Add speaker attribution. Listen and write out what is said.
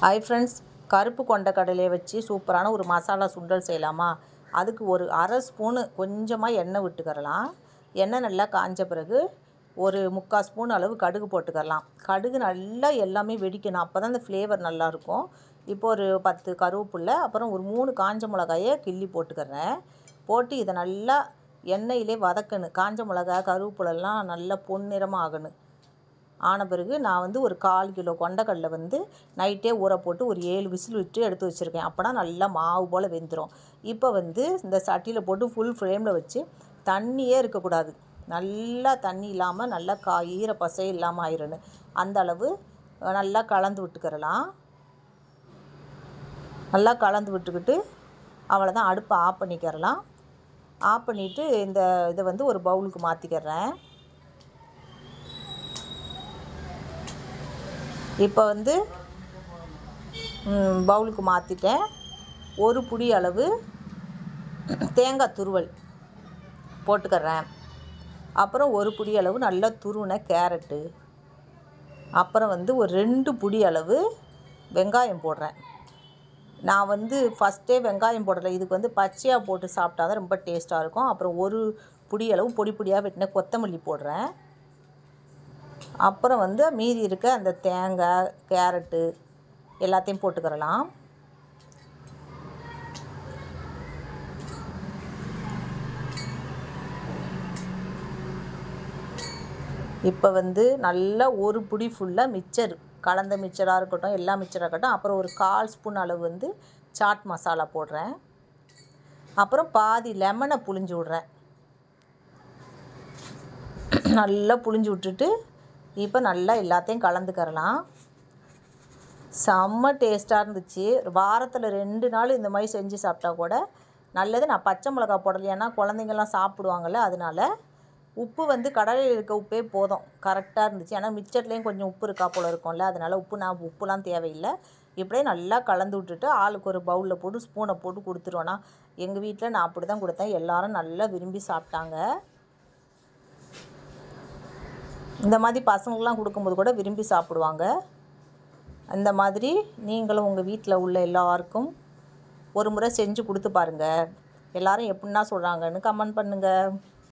Speaker 1: Hi friends கருப்பு கொண்ட கடலையை வச்சு சூப்பரான ஒரு மசாலா சுண்டல் செய்யலாமா? அதுக்கு ஒரு அரை ஸ்பூனு கொஞ்சமாக எண்ணெய் விட்டுக்கரலாம் எண்ணெய் நல்லா காஞ்ச பிறகு ஒரு முக்கால் ஸ்பூன் அளவு கடுகு போட்டுக்கரலாம் கடுகு நல்லா எல்லாமே வெடிக்கணும். அப்போ தான் அந்த ஃப்ளேவர் நல்லாயிருக்கும் இப்போ ஒரு பத்து கருவேப்பில்லை அப்புறம் ஒரு மூணு காஞ்ச மிளகாயை கிள்ளி போட்டுக்கிறேன். போட்டு இதை நல்லா எண்ணெயிலே வதக்கணும். காஞ்ச மிளகா கருவேப்பிலெல்லாம் நல்லா பொன்னிறமாக ஆகணும் ஆன பிறகு நான் வந்து ஒரு கால் கிலோ கொண்டக்கடலை வந்து நைட்டே ஊற போட்டு ஒரு ஏழு விசில் விட்டு எடுத்து வச்சுருக்கேன். அப்போனா நல்லா மாவு போல் வெந்துடும் இப்போ வந்து இந்த சட்டியில் போட்டு ஃபுல் ஃப்ளேமில் வச்சு தண்ணியே இருக்கக்கூடாது. நல்லா தண்ணி இல்லாமல் நல்லா கா ஈர பசை இல்லாமல் ஆயிரணும் அந்த அளவு நல்லா கலந்து விட்டுக்கிறலாம். நல்லா கலந்து விட்டுக்கிட்டு அவ்வளோதான் அடுப்பை ஆஃப் பண்ணிக்கிறலாம். ஆஃப் பண்ணிவிட்டு இந்த இதை வந்து ஒரு பவுலுக்கு மாற்றிக்கிறேன் இப்போ வந்து பவுலுக்கு மாற்றிட்டேன் ஒரு புடி அளவு தேங்காய் துருவல் போட்டுக்கிறேன். அப்புறம் ஒரு புடி அளவு நல்லா துருவின கேரட்டு. அப்புறம் வந்து ஒரு ரெண்டு புடி அளவு வெங்காயம் போடுறேன். நான் வந்து ஃபஸ்ட்டே வெங்காயம் போடலை. இதுக்கு வந்து பச்சையாக போட்டு சாப்பிட்டா தான் ரொம்ப டேஸ்ட்டாக இருக்கும். அப்புறம் ஒரு புடி அளவு பொடி பொடியாக வெட்டின கொத்தமல்லி போடுறேன். அப்புறம் வந்து மீதி இருக்க அந்த தேங்காய் கேரட்டு எல்லாத்தையும் போட்டுக்கிறலாம். இப்போ வந்து நல்லா ஒரு புடி ஃபுல்லாக மிச்சர் கலந்த மிச்சராக இருக்கட்டும் எல்லா மிச்சராக இருக்கட்டும் அப்புறம் ஒரு கால் ஸ்பூன் அளவு வந்து சாட் மசாலா போடுறேன். அப்புறம் பாதி லெமனை புழிஞ்சு விட்றேன். நல்லா புழிஞ்சு விட்டுட்டு இப்போ நல்லா எல்லாத்தையும் கலந்துக்கரலாம் செம்ம டேஸ்ட்டாக இருந்துச்சு. வாரத்தில் ரெண்டு நாள் இந்த மாதிரி செஞ்சு சாப்பிட்டா கூட நல்லது. நான் பச்சை மிளகா போடலை. ஏன்னா குழந்தைங்கள்லாம் சாப்பிடுவாங்கள்ல அதனால் உப்பு வந்து கடலில் இருக்க உப்பே போதும். கரெக்டாக இருந்துச்சு. ஏன்னா மிச்சர்லேயும் கொஞ்சம் உப்பு இருக்கா போல் இருக்கும்ல அதனால் உப்பு நான் உப்புலாம் தேவையில்லை. இப்படியே நல்லா கலந்து விட்டுட்டு ஆளுக்கு ஒரு பவுலில் போட்டு ஸ்பூனை போட்டு கொடுத்துருவோன்னா எங்கள் வீட்டில் நான் அப்படி தான் கொடுத்தேன். எல்லோரும் நல்லா விரும்பி சாப்பிட்டாங்க. இந்த மாதிரி பசங்களுக்கெலாம் கொடுக்கும்போது கூட விரும்பி சாப்பிடுவாங்க. அந்த மாதிரி நீங்களும் உங்கள் வீட்டில் உள்ள எல்லாருக்கும் ஒரு முறை செஞ்சு கொடுத்து பாருங்கள் எல்லோரும் எப்படின்னா சொல்கிறாங்கன்னு கமெண்ட் பண்ணுங்கள்